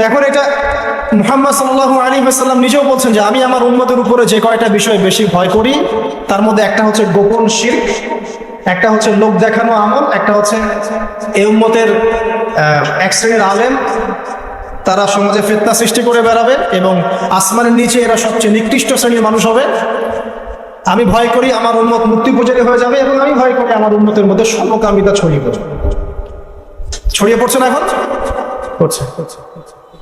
এখন এটা মুহাম্মদ সাল্লাহ আলী সাল্লাম নিজেও বলছেন যে আমি আমার উন্মতের উপরে যে কয়টা বিষয় বেশি ভয় করি তার মধ্যে একটা হচ্ছে গোপন শির্ক একটা হচ্ছে লোক দেখানো আমল একটা হচ্ছে এই উম্মতের আহ, এক শ্রেণির আলেম তারা সমাজে ফেতনা সৃষ্টি করে বেড়াবে এবং আসমানের নিচে এরা সবচেয়ে নিকৃষ্ট শ্রেণির মানুষ হবে। আমি ভয় করি আমার উন্মত মুক্তি পূজারী হয়ে যাবে এবং আমি ভয় করি আমার উন্মতের মধ্যে সমকামিতা ছড়িয়ে পড়বে। ছড়িয়ে পড়ছে না এখন? পড়ছে।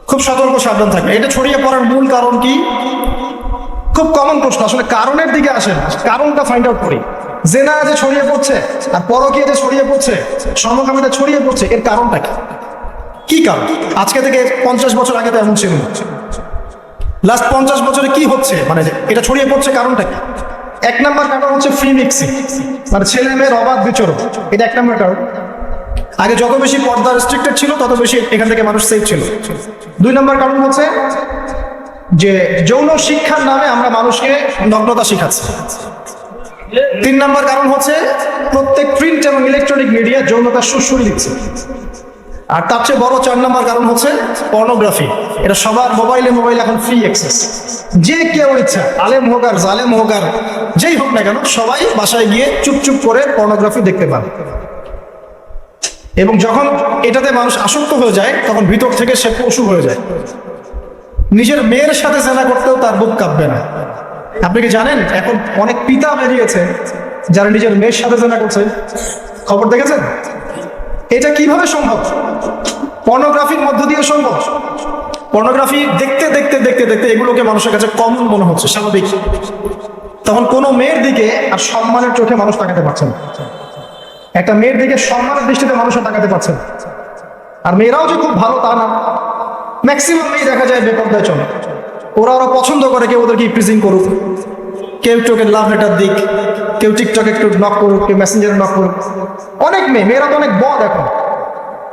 খুব সতর্ক, সাবধান থাকবে। এটা ছড়িয়ে পড়ার মূল কারণ কি? খুব কমন প্রশ্ন, আসলে কারণের দিকে আসেন কারণটা ফাইন্ড আউট করি। জেনা যে ছড়িয়ে পড়ছে, আর পরকীয় যে ছড়িয়ে পড়ছে, সমকামিতা ছড়িয়ে পড়ছে, এর কারণটা কি? কি কারণ? আজকে থেকে পঞ্চাশ বছর আগে তো এমন ছিল লাস্ট পঞ্চাশ বছরে কি হচ্ছে? মানে এটা ছড়িয়ে পড়ছে কারণটা কি? এক নম্বর কারণ হচ্ছে ফ্রি মিক্সিং মানে ছেলে মেয়ের অবাধ বিচরণ। এটা এক নম্বর কারণ। আগে যত বেশি পর্দা রেস্ট্রিক্টেড ছিল, তত বেশি এখান থেকে মানুষ সেফ ছিল। দুই নম্বর কারণ হচ্ছে যে যৌন শিক্ষার নামে আমরা মানুষকে নগ্নতা শিখাচ্ছি। তিন নম্বর কারণ হচ্ছে প্রত্যেক প্রিন্ট এবং ইলেকট্রনিক মিডিয়া যৌনতার সুশ্রী দিচ্ছে। আর তার চেয়ে বড় চার নম্বর কারণ হচ্ছে পর্নোগ্রাফি এটা সবার মোবাইলে মোবাইল এখন ফ্রি অ্যাক্সেস যে কেউ ইচ্ছা, আলেম হোক আর জালেম হোক আর যেই হোক না কেন, সবাই বাসায় গিয়ে চুপ চুপ করে পর্নোগ্রাফি দেখতে পাবে। এবং যখন এটাতে মানুষ আসক্ত হয়ে যায়, তখন ভিতর থেকে সে পশু হয়ে যায়। নিজের মেয়ের সাথে জেনা করতেও তার বুক কাঁপবে না। আপনি কি জানেন, এখন অনেক পিতা বেরিয়েছে যারা নিজের মেয়ের সাথে জেনা করছে। খবর দেখেছেন? এটা কীভাবে সম্ভব? পর্নোগ্রাফির মধ্য দিয়ে সম্ভব? পর্নোগ্রাফি দেখতে দেখতে দেখতে দেখতে এগুলোকে মানুষের কাছে কমন মনে হচ্ছে, স্বাভাবিক। তখন কোনো মেয়ের দিকে আর সম্মানের চোখে মানুষ তাকাতে পারছে না। একটা মেয়ের দিকে সম্মানের দৃষ্টিতে মানুষও তাকাতে পারছে না। আর মেয়েরাও যে খুব ভালো তা না। ম্যাক্সিমাম মেয়ে দেখা যায় বেপরদায় চলে। ওরা ওরা পছন্দ করে কেউ ওদেরকে প্রিজিং করুক। কেউ ওকে লাভ লেটার দিক। কেউ টিকটক একটু নক করুক, কেউ মেসেঞ্জারে নক করুক। অনেক মেয়ে, মেয়েরা তো অনেক বদ এখন।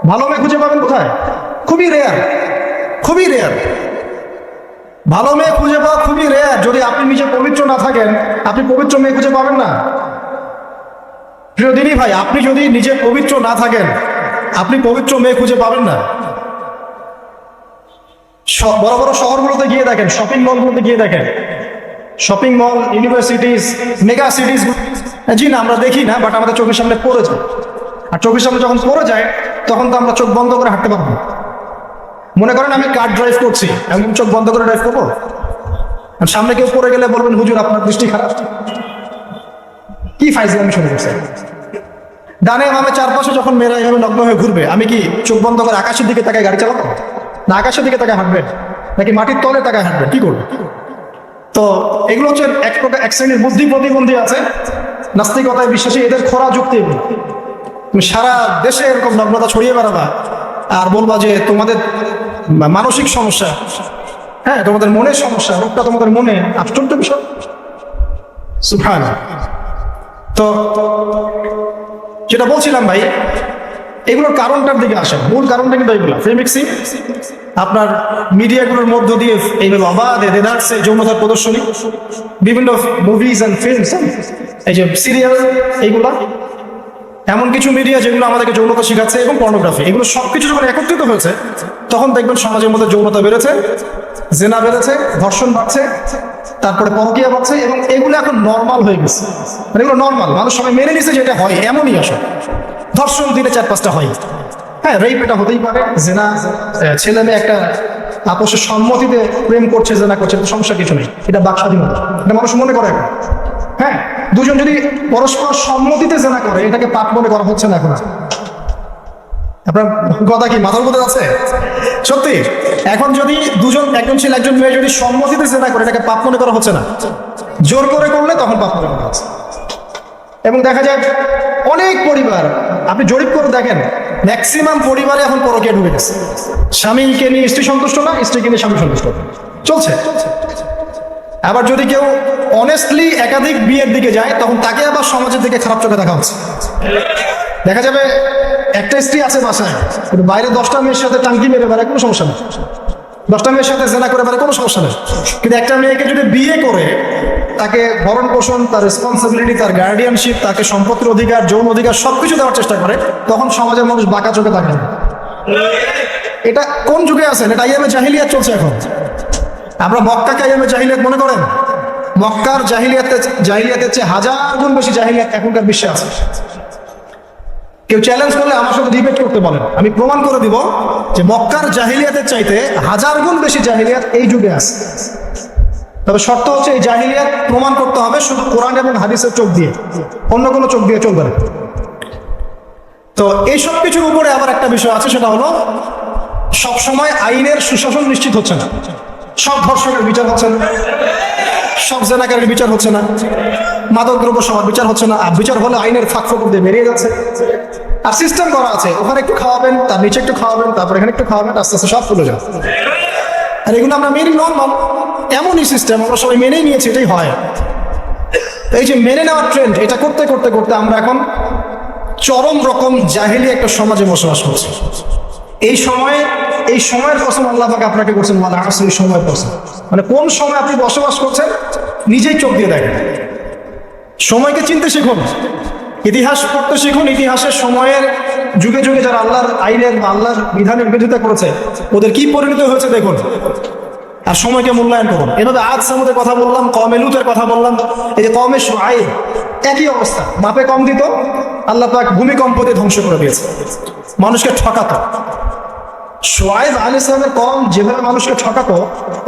ভালো মেয়ে খুঁজে পাবেন কোথায়? খুবই রেয়ার খুবই রেয়ার ভালো মেয়ে খুঁজে পাওয়া খুবই রেয়ার যদি আপনি নিজে পবিত্র না থাকেন, আপনি পবিত্র মেয়ে খুঁজে পাবেন না। প্রিয় ভাই, আপনি যদি নিজে পবিত্র না থাকেন, আপনি পবিত্র মেয়ে খুঁজে পাবেন না। বড় বড় শহরগুলোতে গিয়ে দেখেন শপিং মলগুলোতে গিয়ে দেখেন। Shopping mall universities mega cities জি না, আমরা দেখি না বাট আমাদের চোখের সামনে পড়ে যায়। আর চোখের সামনে যখন পড়ে যায়, তখন তো আমরা চোখ বন্ধ করে হাঁটতে পারব মনে করেন আমি কার ড্রাইভ করছি, আমি চোখ বন্ধ করে ড্রাইভ করব? সামনে কেউ পড়ে গেলে বলবেন, হুজুর, আপনার দৃষ্টি খারাপ। কি ফাইজে আমি শুরু করছি ডানে বামে চারপাশে যখন মেয়েরা এভাবে নগ্ন হয়ে ঘুরবে, আমি কি চোখ বন্ধ করে আকাশের দিকে তাকায় গাড়ি চালাবো? না আকাশের দিকে তাকায় হাঁটবেন নাকি মাটির তলে তাকায় হাঁটবেন কি করবে? তো এগুলো হচ্ছে এক প্রকার এক শ্রেণির বুদ্ধি প্রতিবন্ধী আছে, নাস্তিকতায় বিশ্বাসী, এদের খোরা যুক্তি তুমি সারা দেশে এরকম নগ্নতা ছড়িয়ে বেড়াবা আর বলবা যে তোমাদের মানসিক সমস্যা। হ্যাঁ তোমাদের মনের সমস্যা, রোগটা তোমাদের মনে আশ্চর্য বিষয়। সুফান তো যেটা বলছিলাম ভাই, এগুলোর কারণটার দিকে আসেন। মূল কারণটা কিন্তু এগুলো। ফ্রেমিক্সি আপনার মিডিয়াগুলোর মধ্য দিয়ে এইভাবে অবাধে দেদারসে যৌনতার প্রদর্শনী। বিভিন্ন মুভিজ অ্যান্ড ফিল্মস এই যে সিরিয়াল এইগুলা এমন কিছু মিডিয়া যেগুলো আমাদেরকে যৌনতা শেখাচ্ছে এবং পর্নোগ্রাফি এগুলো সব কিছু যখন একত্রিত হয়েছে। তখন দেখবেন সমাজের মধ্যে যৌনতা বেড়েছে, জেনা বেড়েছে, ধর্ষণ বাড়ছে। তারপরে পরকিয়া বাড়ছে এবং এগুলো এখন নর্মাল হয়ে গেছে। মানে এগুলো নর্মাল মানুষ সবাই মেনে নিছে যে এটা হয়, এমনই আসলে। ধর্ষণ দিনে চার পাঁচটা হয়। হ্যাঁ রেপ এটা হতেই পারে। জেনা ছেলে মেয়ে একটা আপোষের সম্মতিতে প্রেম করছে, জেনা করছে, তো সমস্যা কিছু নেই। এটা বাক স্বাধীনতা। এটা মানুষ মনে করে এখন। হ্যাঁ দুজন যদি পরস্পর সম্মতিতে জেনা করে, এটাকে পাপ মনে করা হচ্ছে না এখন। আপনার কথা কি মাথার মধ্যে আছে? সত্যি? এখন যদি দুজন, একজন ছেলে, একজন মেয়ে যদি সম্মতিতে জেনা করে, এটাকে পাপ মনে করা হচ্ছে না। জোর করে করলে তখন পাপ মনে করা হচ্ছে। এবং দেখা যায়, অনেক পরিবার, আপনি জরিপ করে দেখেন ম্যাক্সিমাম পরিবারে এখন পরকিয়া ঢুকে গেছে। স্বামীকে নিয়ে স্ত্রী সন্তুষ্ট না, স্ত্রীকে নিয়ে স্বামী সন্তুষ্ট। চলছে। আবার যদি কেউ অনেস্টলি একাধিক বিয়ের দিকে যায়, তখন তাকে আবার সমাজের দিকে খারাপ চোখে দেখা হচ্ছে। দেখা যাবে একটা স্ত্রী আছে বাসায় বাইরে দশটা মেয়ের সাথে টাঙ্কি মেরে বেড়ায় কোনো সমস্যা নেই। দশটা মেয়ের সাথে জেনা করে বেড়ায় কোনো সমস্যা নেই। কিন্তু একটা মেয়েকে যদি বিয়ে করে, তাকে ভরণ পোষণ, তার রেসপন্সিবিলিটি তার গার্ডিয়ানশিপ তাকে সম্পত্তির অধিকার, যৌন অধিকার সবকিছু দেওয়ার চেষ্টা করে, তখন সমাজের মানুষ বাঁকা চোখে না। এটা কোন যুগে আছেন এটা আইএমএ জাহিলিয়াত চলছে এখন। আমরা মক্কাকে আইএমএ জাহিলিয়াত মনে করেন? মক্কার জাহিলিয়াতে জাহিলিয়াতের চেয়ে হাজার গুণ বেশি জাহিলিয়াত এখনকার বিশ্বে আছে। কেউ চ্যালেঞ্জ করলে আমার সাথে ডিবেট করতে বলেন আমি প্রমাণ করে দিব যে মক্কার জাহিলিয়াতের চাইতে হাজার গুণ বেশি জাহিলিয়াত এই যুগে আছে। তবে শর্ত হচ্ছে এই জাহিলিয়াত প্রমাণ করতে হবে শুধু কোরআন এবং হাদিসের চোখ দিয়ে। অন্য কোনো চোখ দিয়ে চলবে না। তো এই সব কিছুর উপরে আবার একটা বিষয় আছে, সেটা হলো সবসময় আইনের সুশাসন নিশ্চিত হচ্ছে না। সব ধর্ষকের বিচার হচ্ছে না। সব জেনাকারের বিচার হচ্ছে না। মাদক দ্রব্য সবার বিচার হচ্ছে না। আর বিচার হলে আইনের ফাঁক ফোকর দিয়ে বেরিয়ে যাচ্ছে। আর সিস্টেম করা আছে। ওখানে একটু খাওয়াবেন, তার নিচে একটু খাওয়াবেন, তারপর এখানে একটু খাওয়াবেন, আস্তে আস্তে সব ফুলে যাবে। আর এগুলো আমরা মেনে নর্মাল এমনই সিস্টেম আমরা সবাই মেনেই নিয়েছি, এটাই হয়। এই যে মেনে নেওয়ার ট্রেন্ড এটা করতে করতে করতে আমরা এখন চরম রকম জাহেলি একটা সমাজে বসবাস করছি। এই সময়ে, এই সময়ের কসম আল্লাহ পাক আপনাকে করছেন মানে আসলে সময় কসম। মানে কোন সময় আপনি বসবাস করছেন? নিজেই চোখ দিয়ে দেখেন। সময়কে চিনতে শিখুন। ইতিহাস পড়তে শিখুন। ইতিহাসের সময়ের যুগে যুগে যারা আল্লাহর আইনের বা আল্লাহর বিধানের বিরোধিতা করেছে, ওদের কি পরিণত হয়েছে দেখুন। আর সময়কে মূল্যায়ন করুন। এভাবে আজ সামুদের কথা বললাম কমে লুতের কথা বললাম। এই যে কমে আই একই অবস্থা। মাপে কম দিত, আল্লাহ পাক ভূমিকম্প দিয়ে ধ্বংস করে দিয়েছে। মানুষকে ঠকাতো। সোয়াইব আলী ইসলামের কম যেভাবে মানুষকে ঠকাতো,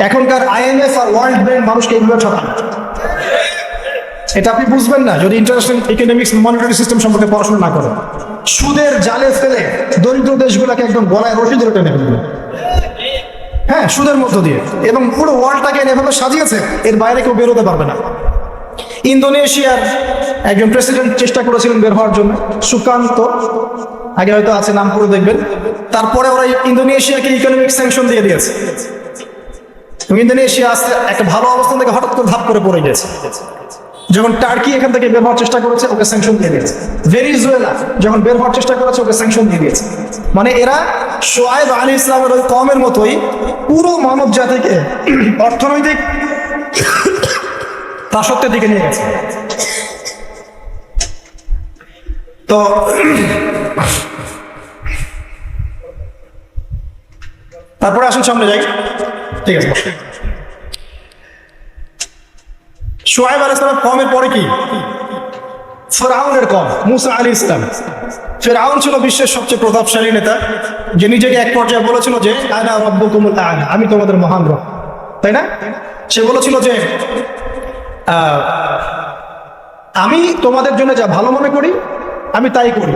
এখনকার আইএমএফ আর ওয়ার্ল্ড ব্যাংক মানুষকে এইভাবে ঠকানো এটা আপনি বুঝবেন না, যদি ইন্টারন্যাশনাল ইকোনমিক্স মনিটারি সিস্টেম সম্পর্কে পড়াশোনা না করেন। সুদের জালে ফেলে দরিদ্র দেশগুলোকে একদম গলায় রশি ধরে টেনে ফেলবে। হ্যাঁ সুদের মধ্য দিয়ে। এবং পুরো ওয়ার্ল্ডটাকে এভাবে সাজিয়েছে, এর বাইরে কেউ বেরোতে পারবে না। ইন্দোনেশিয়ার একজন প্রেসিডেন্ট চেষ্টা করেছিলেন বের হওয়ার জন্য, সুকান্ত, আগে হয়তো আছে, নাম করে দেখবেন। তারপরে ওরা ইন্দোনেশিয়াকে ইকোনমিক স্যাংশন দিয়ে দিয়েছে। ইন্দোনেশিয়া আসতে একটা ভালো অবস্থান থেকে হঠাৎ করে ধাপ করে পড়ে গেছে। যখন টার্কি এখান থেকে বের হওয়ার চেষ্টা করেছে, ওকে স্যাংশন দিয়ে দিয়েছে। ভেনিজুয়েলা যখন বের হওয়ার চেষ্টা করেছে, ওকে স্যাংশন দিয়ে দিয়েছে। মানে এরা সোয়াইব আলী ইসলামের ওই কমের মতোই পুরো মানব জাতিকে অর্থনৈতিক দাসত্বের দিকে নিয়ে গেছে। তো তারপরে আসুন সামনে যাই। ঠিক আছে। সোহাইব আল ইসলামের কমের পরে কি? ফেরাউনের কম, মুসা আলী ইসলাম ফেরাউন ছিল বিশ্বের সবচেয়ে প্রতাপশালী নেতা। যে নিজেকে এক পর্যায়ে বলেছিল যে, আনা রব্বকুমুল আলা, আমি তোমাদের মহান রব। তাই না? সে বলেছিল যে আমি তোমাদের জন্য যা ভালো মনে করি, আমি তাই করি।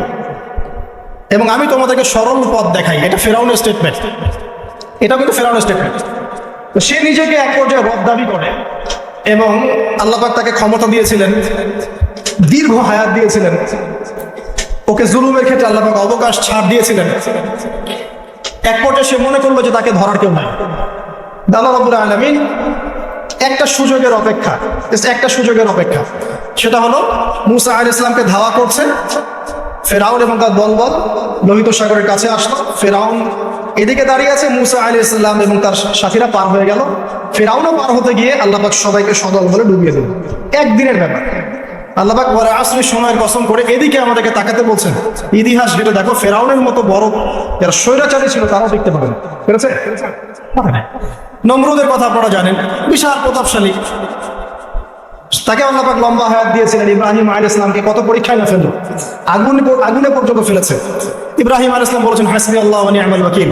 এবং আমি তোমাদেরকে সরল পথ দেখাই। এটা ফেরাউনের স্টেটমেন্ট এটা কিন্তু ফেরাউনের স্টেটমেন্ট তো সে নিজেকে এক পর্যায়ে রব দাবি করে এবং আল্লাপাক তাকে ক্ষমতা দিয়েছিলেন, দীর্ঘ হায়াত দিয়েছিলেন। ওকে জুলুমের ক্ষেত্রে আল্লাপাক অবকাশ ছাড় দিয়েছিলেন। এক পর্যায়ে সে মনে করল যে তাকে ধরার কেউ নাই। আল্লাহ রবুল আলমিন একটা সুযোগের অপেক্ষা একটা সুযোগের অপেক্ষা। সেটা হলো, মুসা আল ইসলামকে ধাওয়া করছে, ফেরাউন এবং তার দলবল লোহিত সাগরের কাছে আসলো। ফেরাউন এদিকে দাঁড়িয়ে আছে, মুসা আলী ইসলাম এবং তার সাথীরা পার হয়ে গেল। ফেরাউনও পার হতে গিয়ে আল্লাপাক সবাইকে সদল বলে ডুবিয়ে দিল। একদিনের ব্যাপার। আল্লাপাক বলে আসলে সময়ের কসম করে এদিকে আমাদেরকে তাকাতে বলছেন। ইতিহাস ঘেটে দেখো, ফেরাউনের মতো বড় যারা স্বৈরাচারী ছিল, তারাও দেখতে পাবেন ঠিক না। নমরুদের কথা আপনারা জানেন। বিশাল প্রতাপশালী। তাকে আল্লাপাক লম্বা হায়াত দিয়েছিলেন ইব্রাহিম আল ইসলামকে কত পরীক্ষায় না ফেলল। আগুন আগুনে পর্যন্ত ফেলেছে। ইব্রাহিম আল ইসলাম বলেছেন, হাসবি আল্লাহ ওয়া নি'মাল ওয়াকিল।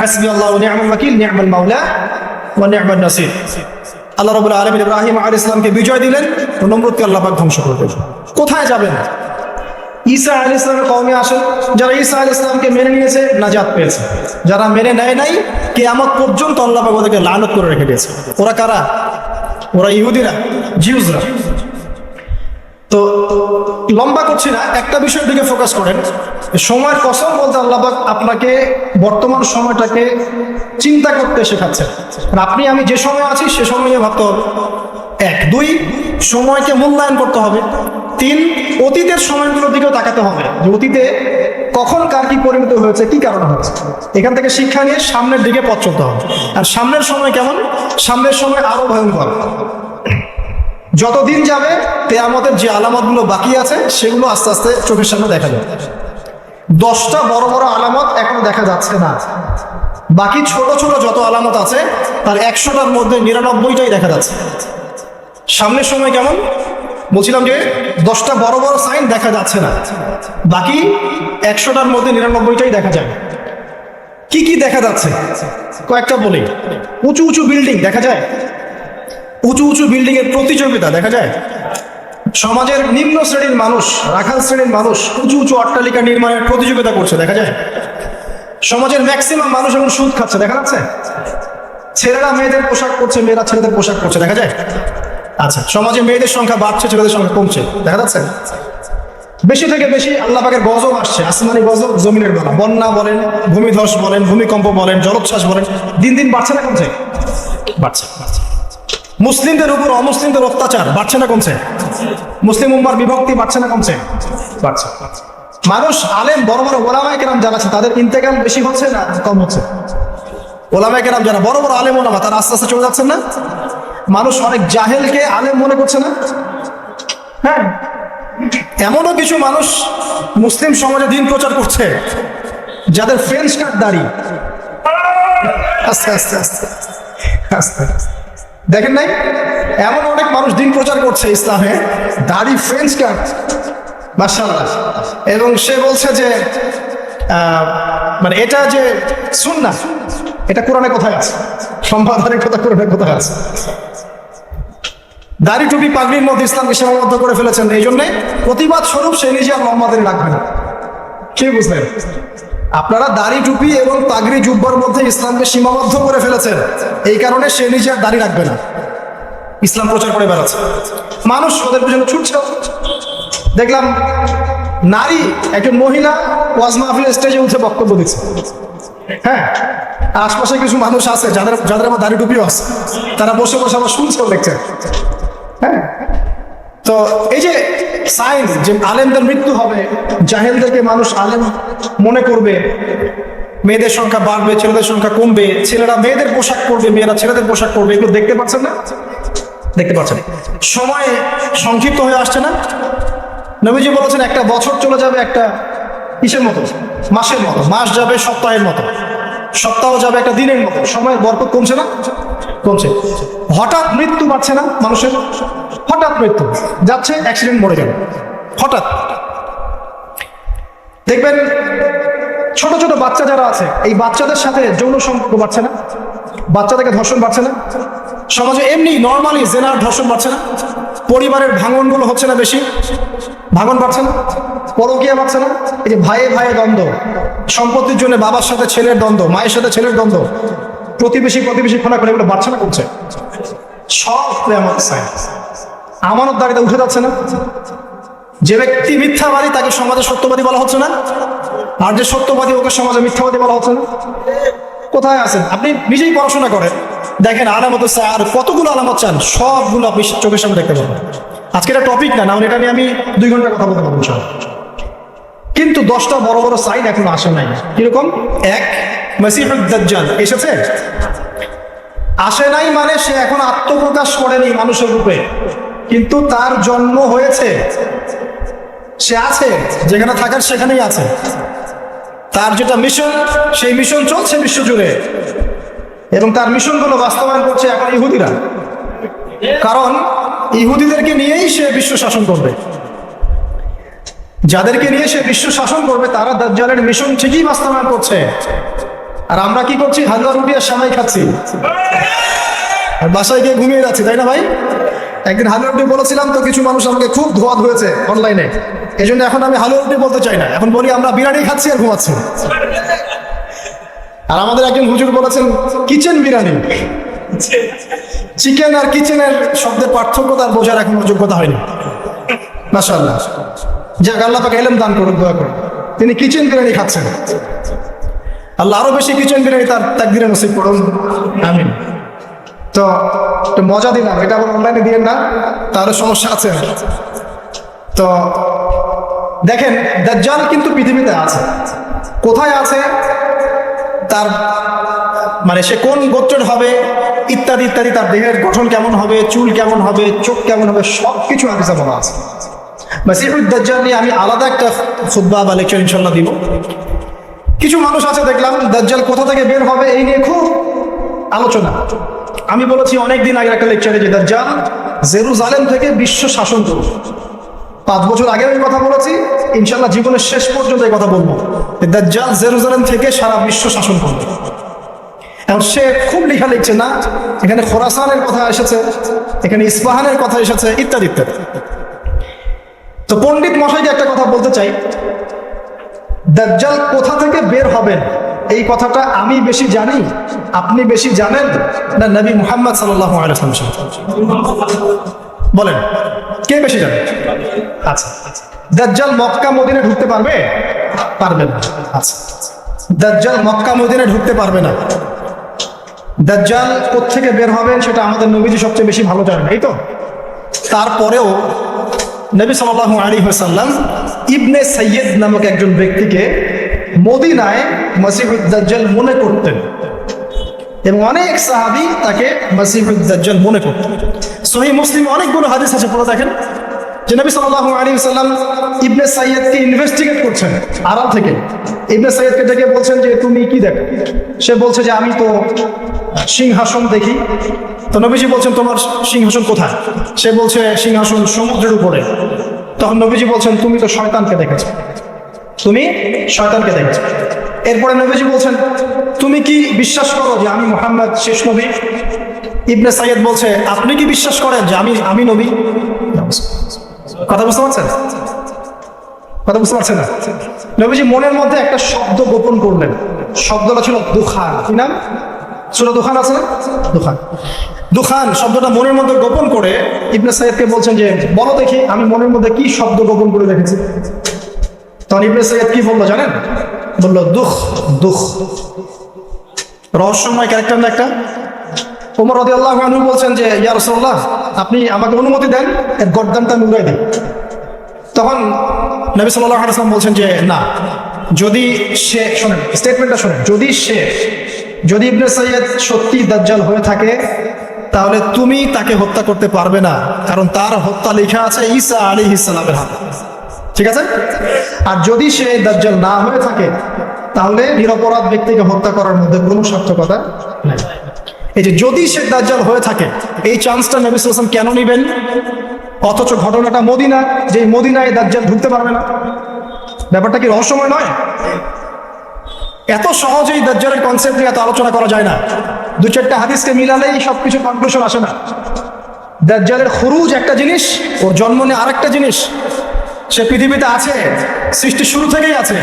হাসবি আল্লাহ ওয়াকিল নি'মাল মাওলা ওয়া নি'মান নাসির। আল্লাহ রাব্বুল আলামিন ইব্রাহিম আল ইসলামকে বিজয় দিলেন ও নমরুদকে আল্লাহ পাক ধ্বংস করে দিলেন। কোথায় যাবেন? ঈসা আল ইসলামের কওমে আসেন, যারা ঈসা আল ইসলামকে মেনে নিয়েছে, নাজাত পেয়েছে। যারা মেনে নেয় নাই, কেয়ামত পর্যন্ত আল্লাহ ওদেরকে লানত করে রেখে দিয়েছে। ওরা কারা? ওরা ইহুদিরা জিউজরা তো লম্বা করছি না, একটা বিষয়ের দিকে ফোকাস করেন। সময়ের কসম বলতে আল্লাহবাক আপনাকে বর্তমান সময়টাকে চিন্তা করতে শেখাচ্ছেন। আর আপনি, আমি যে সময় আছি, সে সময় নিয়ে ভাবতে হবে। এক। দুই, সময়কে মূল্যায়ন করতে হবে। তিন, অতীতের সময়গুলোর দিকেও তাকাতে হবে। যে অতীতে কখন কার কি পরিণত হয়েছে, কি কারণে হয়েছে। এখান থেকে শিক্ষা নিয়ে সামনের দিকে পথ চলতে হবে। আর সামনের সময় কেমন? সামনের সময় আরও ভয়ঙ্কর। যতদিন যাবে তেয়ামতের যে আলামতগুলো বাকি আছে, সেগুলো আস্তে আস্তে চোখের সামনে দেখা যাবে। দশটা বড় বড় আলামত এখনও দেখা যাচ্ছে না। বাকি ছোট ছোট যত আলামত আছে, তার একশোটার মধ্যে নিরানব্বইটাই দেখা যাচ্ছে। সামনের সময় কেমন? বলছিলাম যে দশটা বড় বড় সাইন দেখা যাচ্ছে না। বাকি একশোটার মধ্যে নিরানব্বইটাই দেখা যায় কি কি দেখা যাচ্ছে? কয়েকটা বলি। উঁচু উঁচু বিল্ডিং দেখা যায়? উঁচু উঁচু বিল্ডিং এর প্রতিযোগিতা দেখা যায়? সমাজের নিম্ন শ্রেণির মানুষ, রাখাল শ্রেণির মানুষ উঁচু উঁচু অট্টালিকা নির্মাণের প্রতিযোগিতা করছে, দেখা যায়? সমাজের ম্যাক্সিমাম মানুষ এখন সুদ খাচ্ছে, দেখা যাচ্ছে? ছেলেরা মেয়েদের পোশাক করছে মেয়েরা ছেলেদের পোশাক করছে দেখা যায়? আচ্ছা সমাজে মেয়েদের সংখ্যা বাড়ছে, ছেলেদের সংখ্যা কমছে, দেখা যাচ্ছে? বেশি থেকে বেশি আল্লাহ পাকের গজব আসছে, আসমানি গজব, জমিনের বেলা। বন্যা বলেন, ভূমিধস বলেন, ভূমিকম্প বলেন, জলোচ্ছ্বাস বলেন, দিন দিন বাড়ছে না কমছে? বাড়ছে। মুসলিমদের উপর অমুসলিমদের অত্যাচার বাড়ছে না কমছে? মুসলিম উম্মার বিভক্তি বাড়ছে না কমছে? বাড়ছে। মানুষ, আলেম, বড় বড় ওলামায় কেরাম যারা আছে, তাদের ইন্তেকাল বেশি হচ্ছে না কম হচ্ছে? ওলামায় কেরাম যারা, বড় বড় আলেম ওলামা, তারা আস্তে আস্তে চলে যাচ্ছেন না? মানুষ অনেক জাহেলকে আলেম মনে করছে না? হ্যাঁ। এমনও কিছু মানুষ মুসলিম সমাজে দিন প্রচার করছে, যাদের ফ্রেঞ্চ কার্ড দাড়ি। আস্তে আস্তে আস্তে আস্তে দেখেন নাই? এমন অনেক মানুষ দিন প্রচার করছে ইসলামে, দাড়ি ফ্রেঞ্চ কার্ড মার্শাল্লাহ এবং সে বলছে যে মানে এটা যে শুন না এটা কোরআনে কোথায় আছে। সম্পাদনের কথা কোরআনে কোথায় আছে। দাড়ি টুপি পাগড়ির মধ্যে ইসলামকে সীমাবদ্ধ করে ফেলেছেন, এই জন্যে প্রতিবাদ স্বরূপ সে নিজে আর মোহাম্মদের রাখবে না। কি বুঝলেন? আপনারা দাড়ি টুপি এবং পাগড়ি জুব্বার মধ্যে ইসলামকে সীমাবদ্ধ করে ফেলেছেন, এই কারণে সে নিজে আর দাড়ি রাখবে না। ইসলাম প্রচার করে বেড়াচ্ছে। মানুষ ওদের পিছনে ছুটছে। দেখলাম নারী, একজন মহিলা ওয়াজ মাহফিল স্টেজে উঠে বক্তব্য দিচ্ছে। হ্যাঁ আশপাশে কিছু মানুষ আছে, যাদের যাদের আমার দাড়ি টুপিও আছে। তারা বসে বসে আমার শুনছেও দেখছে তো এই যে সাইন যে আলেমদের মৃত্যু হবে, জাহেলদেরকে মানুষ আলেম মনে করবে, মেয়েদের সংখ্যা বাড়বে, ছেলেদের সংখ্যা কমবে, ছেলেরা মেয়েদের পোশাক পরবে, মেয়েরা ছেলেদের পোশাক পরবে, এগুলো দেখতে পাচ্ছেন না? দেখতে পাচ্ছেন। সময় সংক্ষিপ্ত হয়ে আসছে না? নবীজি বলেছেন, একটা বছর চলে যাবে একটা কিসের মতো? মাসের মতো, মাস যাবে সপ্তাহের মতো। সপ্তাহ যাবে একটা দিনের মতো। সময়ের বরকত কমছে না? কমছে। হঠাৎ মৃত্যু বাড়ছে না মানুষের? হঠাৎ মৃত্যু। যাচ্ছে অ্যাক্সিডেন্ট মরে যাবে। হঠাৎ। দেখবেন, ছোট ছোট বাচ্চা যারা আছে, এই বাচ্চাদের সাথে যৌন সম্পর্ক বাড়ছে না? বাচ্চাদেরকে ধর্ষণ বাড়ছে না? সমাজে এমনি নর্মালি জেনার ধর্ষণ বাড়ছে না? পরিবারের ভাঙনগুলো হচ্ছে না বেশি? ভাঙন বাড়ছে না? পরকিয়া বাড়ছে না? এই যে ভাইয়ে ভাইয়ে দ্বন্দ্ব। সম্পত্তির জন্য বাবার সাথে ছেলের দ্বন্দ্ব, মায়ের সাথে ছেলের দ্বন্দ্ব। প্রতিবেশী প্রতিবেশী খোলা করে এগুলো বাড়ছে না করছে সব প্রেমার সাইন আমানত দাঁড়িয়ে উঠে যাচ্ছে না। যে ব্যক্তি মিথ্যাবাদী, তাকে সমাজে সত্যবাদী বলা হচ্ছে না। আর যে সত্যবাদী, ওকে সমাজে মিথ্যাবাদী বলা হচ্ছে না। কোথায় আছেন? আপনি নিজেই পড়াশোনা করেন। দেখেন আলামত আর কতগুলো আলামত চান, সবগুলো আপনি চোখের সামনে দেখতে পাবেন। আজকে এটা টপিক না না এটা নিয়ে আমি দুই ঘণ্টা কথা বলতে পারব। কিন্তু দশটা বড় বড় সাইন এখন আসে নাই। কীরকম? এক দাজ্জাল, এসেছে? আসে নাই মানে সে এখন আত্মপ্রকাশ করেনি মানুষের রূপে। কিন্তু তার জন্ম হয়েছে। সে আছে, যেখানে থাকার সেখানেই আছে। তার যেটা মিশন সেই মিশন চলছে বিশ্বজুড়ে। এবং তার মিশনগুলো বাস্তবায়ন করছে এখন ইহুদিরা। কারণ ইহুদিদেরকে নিয়েই সে বিশ্ব শাসন করবে। যাদেরকে নিয়ে সে বিশ্ব শাসন করবে, তারা দাজ্জালের মিশন ঠিকই বাস্তবায়ন করছে। আর আমরা কি করছি? হালুয়া রুটি আর সামাই খাচ্ছি। আর বাসায় গিয়ে ঘুমিয়ে যাচ্ছি, তাই না ভাই? একদিন হালুয়া রুটি বলেছিলাম তো, কিছু মানুষ আমাকে খুব ধোয়া ধুয়েছে অনলাইনে। এই জন্য এখন আমি হালুয়া রুটি বলতে চাই না। এখন বলি আমরা বিরিয়ানি খাচ্ছি আর ঘুমাচ্ছি। আর আমাদের একজন হুজুর বলেছেন, কিচেন বিরিয়ানি। চিকেন আর কিচেনের শব্দের পার্থক্য তার বোঝার এখনও যোগ্যতা হয়নি। মাসাল্লাহ যাক, আল্লাহ পাকে এলেম দান করুন দোয়া করুন তিনি কিচেন বিরিয়ানি খাচ্ছেন। আল্লাহ আরও বেশি কিচেন বিরিয়ানি তার তাকদিরে নসিব করুন। আমিন। তো একটু মজা দিলাম। এটা আবার অনলাইনে দিয়ে না তাহলে সমস্যা আছে। তো দেখেন, দাজ্জাল কিন্তু পৃথিবীতে আছে। কোথায় আছে? তার মানে সে কোন গোত্রের হবে, ইত্যাদি ইত্যাদি, তার দেহের গঠন কেমন হবে, চুল কেমন হবে, চোখ কেমন হবে সব কিছু হাদিসে বলা আছে। মাসিহুদ দাজ্জাল নিয়ে আমি আলাদা একটা খুতবা বা লেকচার ইনশাল্লাহ দিব। কিছু মানুষ আছে, দেখলাম দাজ্জাল কোথা থেকে বের হবে, এই নিয়ে খুব আলোচনা। আমি বলেছি, অনেকদিন আগে একটা লেকচারে যে দাজ্জাল জেরুজালেম থেকে বিশ্ব শাসন করবে পাঁচ বছর আগে আমি কথা বলেছি ইনশাল্লাহ জীবনের শেষ পর্যন্ত এই কথা বলব। দাজ্জাল জেরুজালেম থেকে সারা বিশ্ব শাসন করবে এখন সে খুব লেখা লিখছে, না, এখানে খোরাসানের কথা এসেছে, এখানে ইস্পাহানের কথা এসেছে, ইত্যাদি ইত্যাদি। তো পণ্ডিত মশাইকে একটা কথা বলতে চাই, দাজ্জাল কোথা থেকে বের হবেন? এই কথাটা আমি বেশি জানি, আপনি বেশি জানেন না নবী মুহাম্মদ সাল্লাহ বলেন, কে বেশি জানে? আচ্ছা দাজ্জাল মক্কা মদিনে ঢুকতে পারবে? পারবে না। আচ্ছা দাজ্জাল মক্কা মদিনে ঢুকতে পারবে না। দাজ্জাল কোত্থেকে বের হবেন সেটা আমাদের নবীজি সবচেয়ে বেশি ভালো জানেন, এই তো? তারপরেও নবী সাল আলী হাসাল্লাম ইবনে সৈয়দ নামক একজন ব্যক্তিকে মদিনায় মসিহুদ্দাজ্জাল মনে করতেন। এবং অনেক সাহাবি তাকে মসিহুদ্দাজ্জাল মনে করতেন। সহি মুসলিম অনেকগুলো হাদিস আছে, পড়ে দেখেন। ওয়াসাল্লাম ইবনে ইনভেস্টিগেট করছেন থেকে। বলছেন যে, তুমি কি সে বলছে যে, আমি তো সিংহাসন দেখি। তো নবীজি বলছেন, তোমার সিংহাসন কোথায়? সে বলছে, সিংহাসন সমুদ্রের উপরে। তখন নবীজি বলছেন, তুমি তো শয়তানকে দেখেছ। তুমি শয়তানকে দেখেছ? এরপরে নবীজি বলছেন, তুমি কি বিশ্বাস করো যে, আমি মোহাম্মদ শেষ নবী? ইবনে সাইয়দ বলছে, আপনি কি বিশ্বাস করেন যে, আমি আমি নবী? কথা বুঝতে পারছেন? কথা বুঝতে পারছেন না? নবীজি মনের মধ্যে একটা শব্দ গোপন করলেন। শব্দটা ছিল দুখান। কি নাম? ছোট দোকান আছে না? দোকান দোকান শব্দটা মনের মধ্যে গোপন করে ইবনে সাইয়দকে বলছেন যে, বলো দেখি আমি মনের মধ্যে কি শব্দ গোপন করে রেখেছি। তখন ইবনে সাইয়দ কি বলল জানেন? বলল, দুঃখ দুঃখ। রহস্যময় ক্যারেক্টার না একটা? ওমর রদি আল্লাহ বলছেন যে, ইয়া রাসূলুল্লাহ আপনি আমাকে অনুমতি দেন, এর গর্দানটা আমি উড়াই দিই তখন নবী সাল্লাল্লাহু আলাইহি ওয়াসাল্লাম বলছেন যে, না, যদি সে শোনেন স্টেটমেন্টটা শোনেন, যদি সে যদি ইবনে সৈয়দ সত্যি দাজ্জাল হয়ে থাকে, তাহলে তুমি তাকে হত্যা করতে পারবে না, কারণ তার হত্যা লেখা আছে ঈসা আলী ইসলামের হাতে। ঠিক আছে? আর যদি সে দাজ্জাল না হয়ে থাকে, তাহলে নিরপরাধ ব্যক্তিকে হত্যা করার মধ্যে কোনো সার্থকতা নেই। এই যে যদি সে দাজ্জাল হয়ে থাকে, এই চান্সটা নবী সাল্লাম কেন নেবেন? অথচ ঘটনাটা মদিনা যে মদিনায় দাজ্জাল ঢুকতে পারবে না। ব্যাপারটা কি রহস্যময় নয়? এত সহজেই দাজ্জালের কনসেপ্ট নিয়ে এত আলোচনা করা যায় না। দু চারটা হাদিসকে মিলালেই সব কিছু কনক্লুশন আসে না। দাজ্জালের খুরুজ একটা জিনিস, ওর জন্ম নিয়ে আরেকটা জিনিস, সে পৃথিবীতে আছে সৃষ্টির শুরু থেকেই আছে।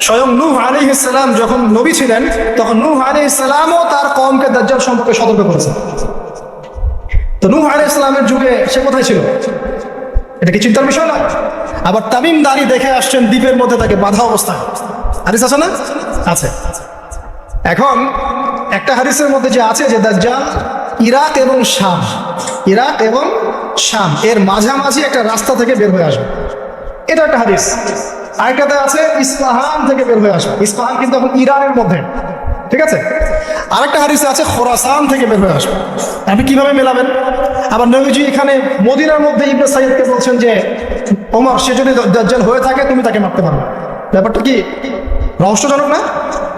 স্বয়ং নূহ আলী ইসলাম যখন নবী ছিলেন, তখন নূহ আলী ইসলামও তার কমকে দাজ্জাল সম্পর্কে সতর্ক করেছে। তো নূহ আলী ইসলামের যুগে সে কোথায় ছিল? এটা কি চিন্তার বিষয় না? আবার তামিম দাঁড়ি দেখে আসছেন, দ্বীপের মধ্যে তাকে বাধা অবস্থা হাদিস আছে না? আছে। এখন একটা হাদিসের মধ্যে যে আছে যে দাজ্জাল ইরাক এবং শাম, ইরাক এবং শাম, এর মাঝামাঝি একটা রাস্তা থেকে বের হয়ে আসবে। এটা একটা হাদিস। আরেকটাতে আছে ইস্পাহান থেকে বের হয়ে আসবে ইস্পাহান কিন্তু এখন ইরানের মধ্যে। ঠিক আছে? আরেকটা হাদিসে আছে, খোরাসান থেকে বের হয়ে আসবে আপনি কীভাবে মেলাবেন? আবার নবীজি এখানে মদিনার মধ্যে ইবনে সাইদকে বলছেন যে, ওমর, সে যদি দাজ্জাল হয়ে থাকে, তুমি তাকে মারতে পারবে ব্যাপারটা কি? রহস্যজনক না?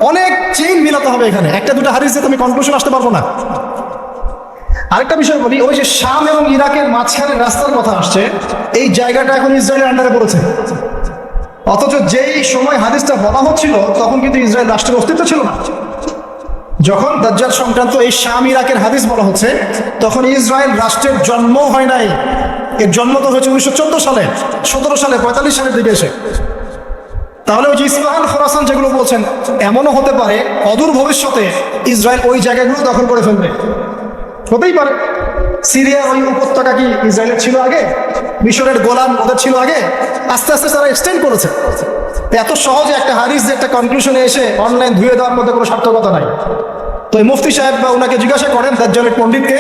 অনেক চেইন মিলাতে হবে এখানে। একটা, দুটো দিয়ে তুমি কনক্লুশন আসতে পারব না। আরেকটা বিষয় বলি, ওই যে শাম এবং ইরাকের মাঝখানে রাস্তার কথা আসছে, এই জায়গাটা এখন ইসরায়েলের আন্ডারে পড়েছে। অথচ যেই সময় হাদিসটা বলা হচ্ছিল, তখন কিন্তু ইসরায়েল রাষ্ট্রের অস্তিত্ব ছিল না। যখন দাজ্জাল সংক্রান্ত এই শাম ইরাকের হাদিস বলা হচ্ছে, তখন ইসরায়েল রাষ্ট্রের জন্ম হয় নাই। এর জন্ম তো হয়েছে উনিশশো চোদ্দ সালে, সতেরো সালে, পঁয়তাল্লিশ সালের দিকে এসে তাহলে ওই যে ইসমাহান খোরাসান যেগুলো বলছেন, এমনও হতে পারে অদূর ভবিষ্যতে ইসরায়েল ওই জায়গাগুলো দখল করে ফেলবে। হতেই পারে। সিরিয়ার ওই উপত্যকা কি ইসরায়েলের ছিল আগে? মিশরের গোলাম ওদের ছিল আগে? আস্তে আস্তে তারা এক্সটেন্ড করেছে। এত সহজে একটা হারিস যে একটা কনক্লুশনে এসে অনলাইন ধুয়ে দেওয়ার মধ্যে কোনো সার্থকতা নাই। তো এই মুফতি সাহেব বা ওনাকে জিজ্ঞাসা করেন দাজ্জালের পণ্ডিতকে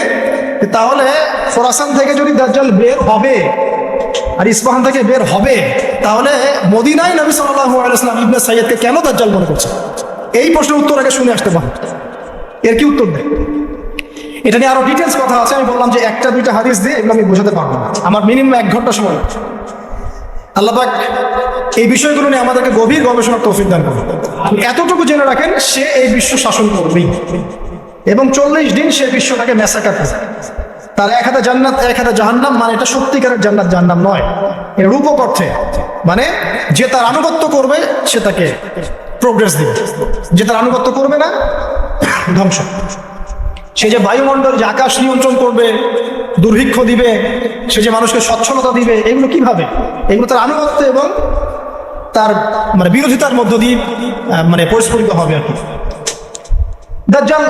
তাহলে ফোরাসান থেকে যদি দাজ্জাল বের হবে আর ইস্পাহান থেকে বের হবে, তাহলে মদিনায় নবী সাল্লাল্লাহু আলাইহি ওয়াসাল্লাম ইবনে সাইয়দকে কেন দাজ্জাল মনে করছে এই প্রশ্নের উত্তর আগে শুনে আসতে পারেন। এর কি উত্তর দেয়? এটা নিয়ে আরও ডিটেলস কথা আছে, আমি বললাম যে একটা, দুইটা হাদিস দিয়ে এগুলো আমি বোঝাতে পারব না। আমার মিনিমাম এক ঘণ্টা সময় আল্লাহ পাক এই বিষয়গুলো নিয়ে আমাদেরকে গভীর গবেষণার তৌফিক দান করুন। এতটুকু জেনে রাখেন, সে এই বিশ্ব শাসন করবেই। এবং চল্লিশ দিন সে বিশ্বটাকে মেসাকার করবে। তার এক হাতে জান্নাত, এক হাতে জাহান্নাম মানে এটা সত্যিকারের জান্নাত, জাহান্নাম নয়। এটা রূপক অর্থে মানে যে তার আনুগত্য করবে, সে তাকে প্রোগ্রেস দিবে। যে তার আনুগত্য করবে না, ধ্বংস। সে যে বায়ুমণ্ডল যে আকাশ নিয়ন্ত্রণ করবে, দুর্ভিক্ষ দিবে, সে যে মানুষকে সচ্ছলতা দিবে, এগুলো কীভাবে? এগুলো তার আনুগত্য এবং তার মানে বিরোধিতার মধ্য দিয়ে মানে পরিস্ফুটিত হবে আর কি। দাজ্জাল,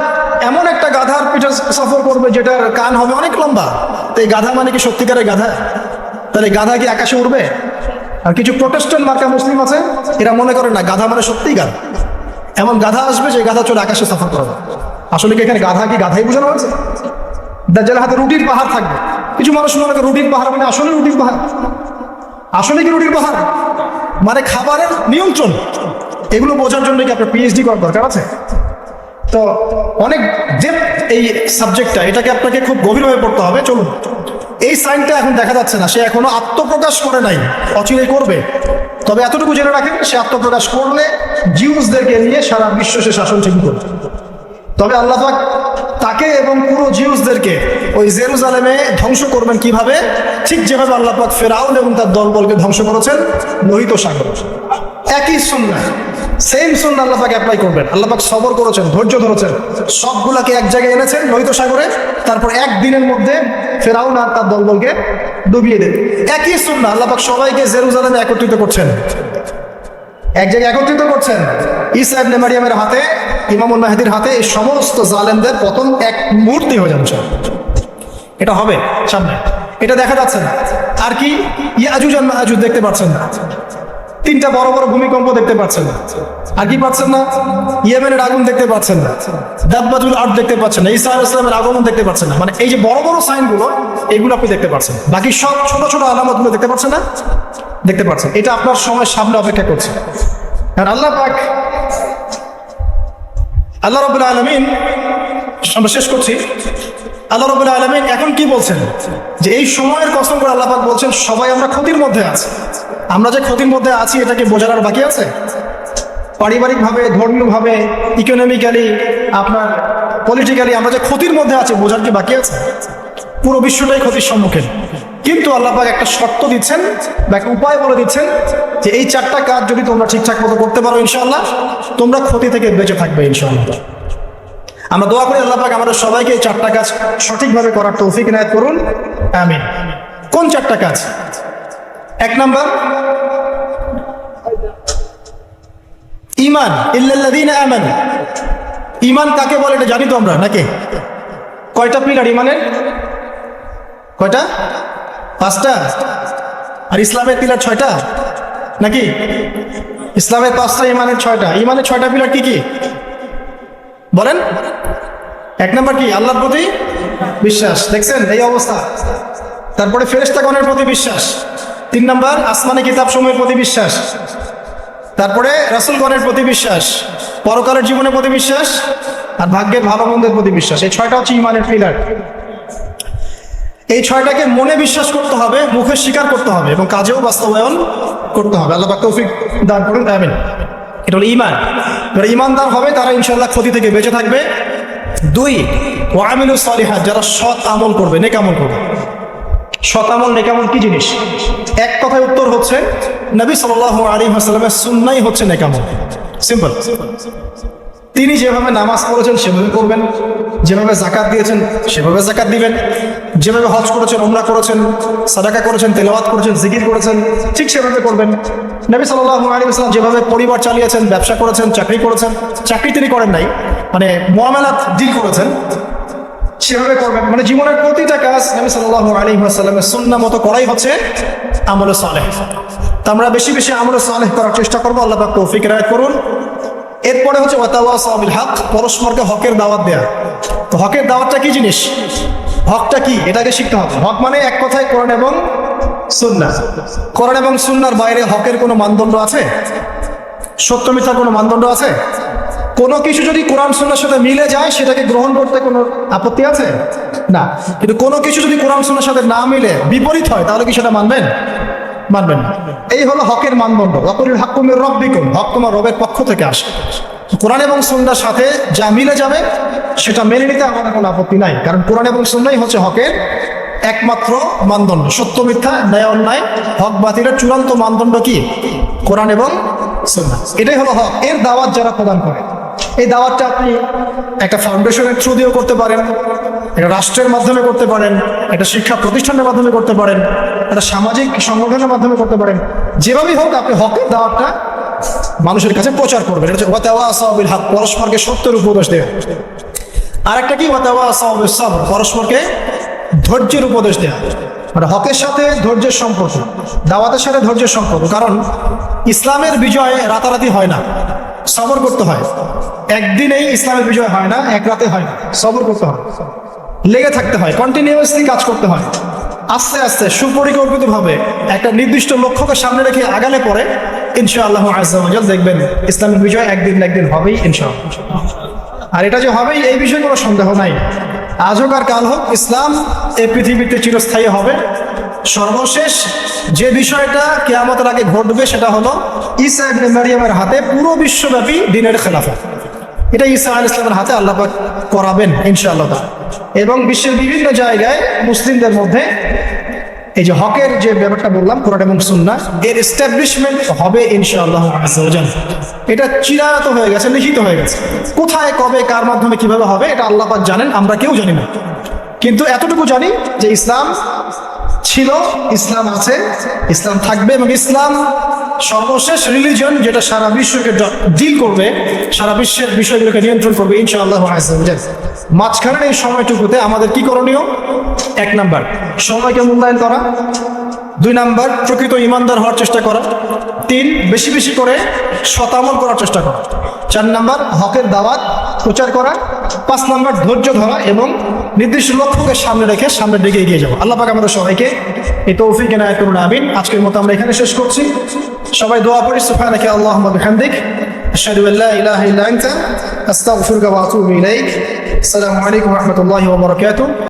এমন একটা গাধার পিঠে সফর করবে যেটার কান হবে অনেক লম্বা। তো এই গাধা মানে কি সত্যিকারের গাধা? তাহলে গাধা কি আকাশে উঠবে আর কিছু প্রোটেস্ট্যান্ট মার্কা মুসলিম আছে, এরা মনে করে না, গাধা মানে সত্যিই গাধা। এমন গাধা আসবে যে গাধা চলে আকাশে সফর করবে। আসলে কি এখানে গাধা কি গাধাই বোঝানো হয়েছে? দাজ্জালের হাতে রুটির পাহাড় থাকবে। কিছু মানুষ মনে করে রুটির পাহাড় মানে আসলে রুটির পাহাড়। আসলে কি রুটির পাহাড়? মানে খাবারের নিয়ন্ত্রণ। এগুলো বোঝার জন্য কি আপনার পিএইচডি করার দরকার আছে? তো অনেক যে এই সাবজেক্টটা এটাকে আপনাকে খুব গভীরভাবে পড়তে হবে। চলুন। এই সাইনটা এখন দেখা যাচ্ছে না। সে এখনও আত্মপ্রকাশ করে নাই। অচিরেই করবে। তবে এতটুকু জেনে রাখেন, সে আত্মপ্রকাশ করলে জিউসদেরকে নিয়ে সারা বিশ্ব সে শাসন ঠিক করবে। তবে আল্লাহ পাক তাকে এবং পুরো জিউসদেরকে ওই জেরুজালেমে ধ্বংস করবেন কীভাবে? ঠিক যেভাবে আল্লাহ পাক ফেরাউন এবং তার দলবলকে ধ্বংস করেছেন, লোহিত সাগর। একই সুন্না সেম সুন্না আল্লাহ পাক অ্যাপ্লাই করবেন। আল্লাহ পাক সবর করেছেন, ধৈর্য ধরেছেন। সবগুলাকে এক জায়গায় এনেছেন, লোহিত সাগরে। তারপর একদিনের মধ্যে ফেরাউন আর তার দলবলকে ডুবিয়ে দেন একই সুন্না আল্লাহ পাক সবাইকে জেরুজালেমে একত্রিত করছেন। এক জায়গায় একত্রিত করছেন ইসা ইবনে মারিয়ামের হাতে ইমামুল মাহাদির হাতে এই সমস্ত জালেমদের পতন এক মূর্তি হয়ে যাচ্ছে এটা হবে সামনে। এটা দেখা যাচ্ছে না। আর কি? ইয়াজুজ আর মাহাজুজ দেখতে পাচ্ছেন না। তিনটা বড় বড় ভূমিকম্প দেখতে পাচ্ছেন না। আর কি পাচ্ছেন না? ইয়েমেনের আগুন দেখতে পাচ্ছেন না। দাব্বাজুল আর্ট দেখতে পাচ্ছেন না। ইসা ইসলামের আগমন দেখতে পাচ্ছেন না। মানে এই যে বড় বড় সাইনগুলো, এগুলো আপনি দেখতে পাচ্ছেন বাকি সব ছোট ছোট আলামতগুলো দেখতে পাচ্ছেন না? দেখতে পাচ্ছেন। এটা আপনার সময় সামনে অপেক্ষা করছে। আর আল্লাহ পাক আল্লাহ রবুল আলমিন, আমরা শেষ করছি। আল্লাহ রবুল আলমিন এখন কি বলছেন? যে এই সময়ের কসম করে আল্লাহ বলছেন, সবাই আমরা ক্ষতির মধ্যে আছি। আমরা যে ক্ষতির মধ্যে আছি এটাকে বোঝার আর বাকি আছে? পারিবারিকভাবে, ধর্মীয়ভাবে ইকোনমিক্যালি আপনার পলিটিক্যালি আমরা যে ক্ষতির মধ্যে আছি, বোঝার কি বাকি আছে? পুরো বিশ্বটাই ক্ষতির সম্মুখীন। কিন্তু আল্লাহ একটা শর্ত দিচ্ছেন বা একটা উপায় বলে দিচ্ছেন যে এই চারটা কাজ যদি তোমরা ঠিকঠাক মতো করতে পারো ইনশাল্লাহ তোমরা ক্ষতি থেকে বেঁচে থাকবে ইনশাআল্লাহ। আমরা দোয়া করি আল্লাহ আমাদের সবাইকে এই চারটা কাজ সঠিকভাবে করার তৌফিক ইনায়াত করুন। আমিন। কোন চারটা কাজ? এক নাম্বার ইমান ইল্লাল্লাযীনা আমানু। ইমান কাকে বলে এটা জানি তো আমরা, নাকি? কয়টা পিলার ইমানের কয়টা? পাঁচটা? আর ইসলামের পিলার ছয়টা? নাকি? ইসলামের পাঁচটা, ইমানের ছয়টা। ইমানের ছয়টা পিলার কি কি? বলেন। এক নম্বর কি? আল্লাহর প্রতি বিশ্বাস। দেখছেন? এই অবস্থা। তারপরে ফেরেস্তাগণের প্রতি বিশ্বাস। তিন নম্বর, আসমানি কিতাব সময়ের প্রতি বিশ্বাস। তারপরে রাসুলগণের প্রতি বিশ্বাস। পরকালের জীবনের প্রতি বিশ্বাস। আর ভাগ্যের ভালো মন্দের প্রতি বিশ্বাস। এই ছয়টা হচ্ছে ইমানের পিলার। এই ছয়টাকে মনে বিশ্বাস করতে হবে, মুখে স্বীকার করতে হবে এবং কাজেও বাস্তবায়ন করতে হবে। আল্লাহ তৌফিক দান করুন, আমিন। এটা হলো ইমান যারা ইমানদার হবে, তারা ইনশাল্লাহ ক্ষতি থেকে বেঁচে থাকবে। দুই ও ওয়ামিলু সালিহাত, যারা সৎ আমল করবে, নেক আমল করবে। সৎ আমল, নেক আমল কি জিনিস? এক কথায় উত্তর হচ্ছে, নবী আলাইহি ওয়াসাল্লামের সুন্নাই হচ্ছে নেক আমল। সিম্পল। তিনি যেভাবে নামাজ পড়েছেন, সেভাবে করবেন যেভাবে জাকাত দিয়েছেন, সেভাবে জাকাত দিবেন। যেভাবে হজ করেছেন ওমরা করেছেন, সাদাকা করেছেন, তেলাওয়াত করেছেন, জিকির করেছেন, ঠিক সেভাবে করবেন নবী সাল্লাল্লাহু আলাইহি ওয়াসাল্লাম যেভাবে পরিবার চালিয়েছেন, ব্যবসা করেছেন, চাকরি করেছেন, চাকরি তিনি করেন নাই মানে মুআমালাত ডিল করেছেন, সেভাবে করবেন। মানে জীবনের প্রতিটা কাজ নবী সাল্লাল্লাহু আলাইহি ওয়াসাল্লামের সুন্নাহ মতো করাই হচ্ছে আমল সালেহ। তা আমরা বেশি বেশি আমল সালেহ করার চেষ্টা করব। আল্লাহ তৌফিক রায় করুন। এরপরে হচ্ছে ওয়াতাওয়াসাবিল হক, পরস্পরকে হকের দাওয়াত দেয়া। তো হকের দাওয়াতটা কি জিনিস? হকটা কি? এটাকে শিখতে হবে। হক মানে এক কথায় কোরআন এবং সুন্নাহ। কোরআন এবং সুন্নার বাইরে হকের কোনো মানদণ্ড আছে? সত্য মিথ্যার কোনো মানদণ্ড আছে? কোনো কিছু যদি কোরআন সুন্নার সাথে মিলে যায়, সেটাকে গ্রহণ করতে কোনো আপত্তি আছে? না। কিন্তু কোনো কিছু যদি কোরআন সুন্নার সাথে না মিলে, বিপরীত হয়, তাহলে কি সেটা মানবেন? মানবেন না। এই হলো হকের মানদণ্ড। অপরিল হাকুমের রব্বিকুম। হক তোমার রবের পক্ষ থেকে আসে। কোরআন এবং সন্ধ্যার সাথে যা মিলে যাবে, সেটা মেনে নিতে আমাদের কোনো আপত্তি নাই। কারণ কোরআন এবং সন্ধ্যাই হচ্ছে হকের একমাত্র মানদণ্ড। সত্য মিথ্যা, ন্যায়, অন্যায়, হক বাতিলের চূড়ান্ত মানদণ্ড কি? কোরআন এবং সুন্নাহ। এটাই হলো হক। এর দাওয়াত যারা প্রদান করে। এই দাওয়াতটা আপনি একটা ফাউন্ডেশনের থ্রু দিয়েও করতে পারেন, একটা রাষ্ট্রের মাধ্যমে করতে পারেন, একটা শিক্ষা প্রতিষ্ঠানের মাধ্যমে করতে পারেন, একটা সামাজিক সংগঠনের মাধ্যমে করতে পারেন। যেভাবেই হোক, আপনি হকের দাওয়াতটা মানুষের কাছে প্রচার করবেন। এটা হচ্ছে ওয়াতাওয়া হক, পরস্পরকে সত্যের উপদেশ দেওয়া আর একটা কি ওয়াতাওয়া পরস্পরকে ধৈর্যের উপদেশ দেওয়া মানে হকের সাথে ধৈর্যের সম্পর্ক, দাওয়াতের সাথে ধৈর্যের সম্পর্ক। কারণ ইসলামের বিজয় রাতারাতি হয় না। সবর করতে হয়। একদিনেই ইসলামের বিজয় হয় না, এক রাতে হয় সবর করতে হয়। লেগে থাকতে হয় কন্টিনিউয়াসলি কাজ করতে হয়। আস্তে আস্তে সুপরিকল্পিতভাবে একটা নির্দিষ্ট লক্ষ্যকে সামনে রেখে আগালে পরে ইনশাআল্লাহ আজাল দেখবেন, ইসলামের বিজয় একদিন একদিন হবেই ইনশাআল্লাহ। আর এটা যে হবেই, এই বিষয়ে কোনো সন্দেহ নাই। আজ হোক আর কাল হোক, ইসলাম এই পৃথিবীতে চিরস্থায়ী হবে। সর্বশেষ যে বিষয়টা কেয়ামতের আগে ঘটবে সেটা হলো ঈসা ইবনে মারিয়ামের হাতে পুরো বিশ্বব্যাপী দিনের খেলাফা এটা ঈসা আল ইসলামের হাতে আল্লাহ করাবেন ইনশাআল্লাহ। এবং বিশ্বের বিভিন্ন জায়গায় মুসলিমদের মধ্যে এই যে হকের যে ব্যাপারটা বললাম, কোরআন এবং সুন্না এর এস্টাবলিশমেন্ট হবে ইনশাআল্লাহ এটা চিরায়ত হয়ে গেছে, লিখিত হয়ে গেছে। কোথায়, কবে, কার মাধ্যমে কীভাবে হবে, এটা আল্লাহ পাক জানেন, আমরা কেউ জানি না। কিন্তু এতটুকু জানি যে ইসলাম ছিল, ইসলাম আছে, ইসলাম থাকবে এবং ইসলাম সর্বশেষ রিলিজন যেটা সারা বিশ্বকে ডিল করবে, সারা বিশ্বের বিষয়গুলোকে নিয়ন্ত্রণ করবে, ইনশাআল্লাহ। মাঝখানের এই সময়টুকুতে আমাদের কি করণীয়? এক নাম্বার, সময়কে মূল্যায়ন করা। দুই নাম্বার, প্রকৃত ইমানদার হওয়ার চেষ্টা করা। তিন, বেশি বেশি করে শতামল করার চেষ্টা করা। চার নাম্বার, হকের দাওয়াত প্রচার করা। পাঁচ নাম্বার, ধৈর্য ধরা এবং নির্দিষ্ট লক্ষ্যকে সামনে রেখে সামনের দিকে এগিয়ে যাব। আল্লাহ পাক আমাদের সবাইকে এই তৌফিক এনায় করুন, আমিন। আজকের মতো আমরা এখানে শেষ করছি। সবাই দোয়া করি সুফা আল্লাহুম্মা আল্লাহ আশহাদু আতুবু ইলাইক। আসসালামু আলাইকুম রাহমাতুল্লাহি